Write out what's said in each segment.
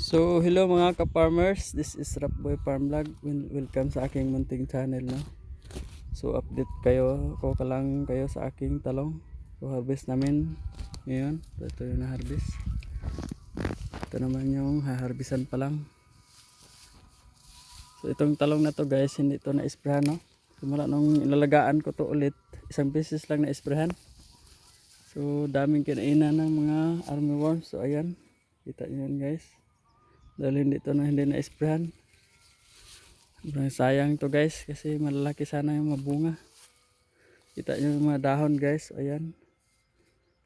So, hello mga ka-farmers. This is Rapboy Farm Vlog. Wel- Welcome sa aking munting channel, no. So, update kayo, ko ka lang kayo sa aking talong. So, harvest namin ngayon. Ito yung na-harvest. Ito naman yung haharbisan pa lang. So, itong talong na to guys, hindi ito na-sprayan, no. Simula nung ilalagaan ko to ulit, isang beses lang na-sprayan. So, daming kinainan ng mga army worms. So, ayan. Kita nyo yan guys. Dahil hindi ito na hindi na-sprayan. Sobrang sayang to guys kasi malalaki sana yung mabunga. Kita nyo yung mga dahon guys. Ayan.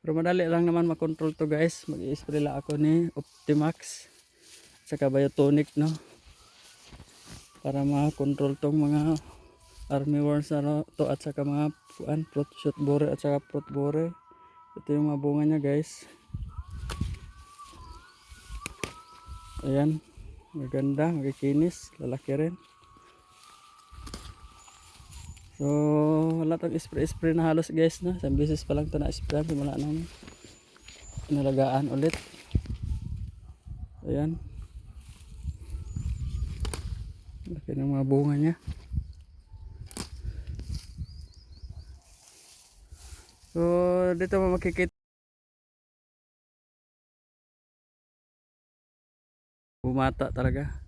Pero madali lang naman makontrol to guys. Mag-i-spray lang ako ni Optimax. Saka Biotonic no. Para makontrol tong mga armyworms ano, to at saka mga kuan, fruit shoot borer at saka fruit borer. Ito yung mga niya guys. Ayan. Maganda, magikinis, lalaki rin. So, wala tong spray-spray na halos guys na. Isang beses pa lang ito na-spray. Simula nang inalagaan ulit. Ayan. Laki ng mga bunga niya. So, dito mo makikita bumata talaga.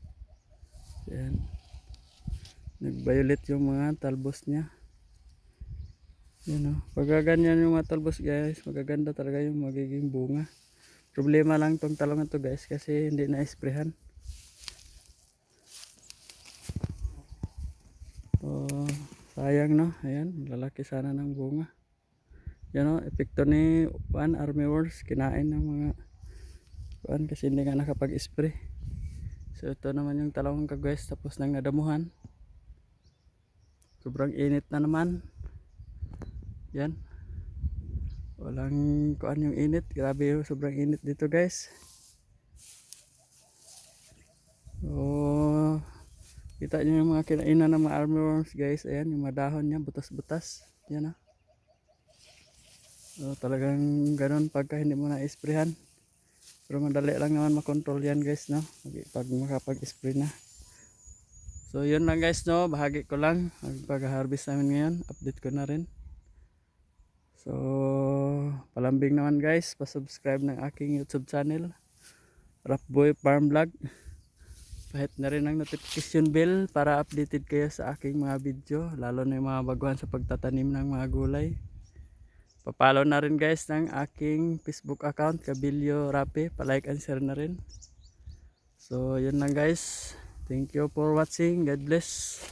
Yan. Nag-violet yung mga talbos niya. Yan o. Pagka ganyan yung mga talbos guys, magaganda talaga yung magiging bunga. Problema lang tong talong na to guys kasi hindi na-sprayhan. Oh, sayang no. Ayan, lalaki sana ng bunga. Yan o, epekto ni One Army Wars. Kinain ng mga kuan kasi hindi nga nakapag-spray. So ito naman yung talong ka guys tapos nang nadamuhan. Sobrang init na naman. Yan. Walang kuan yung init. Grabe yung sobrang init dito guys. Oh, kita nyo yung mga kinainan ng mga armyworms guys. Ayan yung mga dahon niya butas-butas. Yan ah. So, talagang ganun pagka hindi mo na-sprayhan. Pero madali lang naman makontrol yan guys no. Pag makapag-spray na. So yun lang guys no. Bahagi ko lang. Pag-harvest namin ngayon. Update ko na rin. So palambing naman guys. Pa-subscribe ng aking YouTube channel. Rapboy Farm Vlog. Pahit na rin ang notification bell para updated kayo sa aking mga video. Lalo na yung mga baguhan sa pagtatanim ng mga gulay. Papalo na rin guys ng aking Facebook account, Kabilyo Rapi. Palike and share na rin. So, yun lang guys. Thank you for watching. God bless.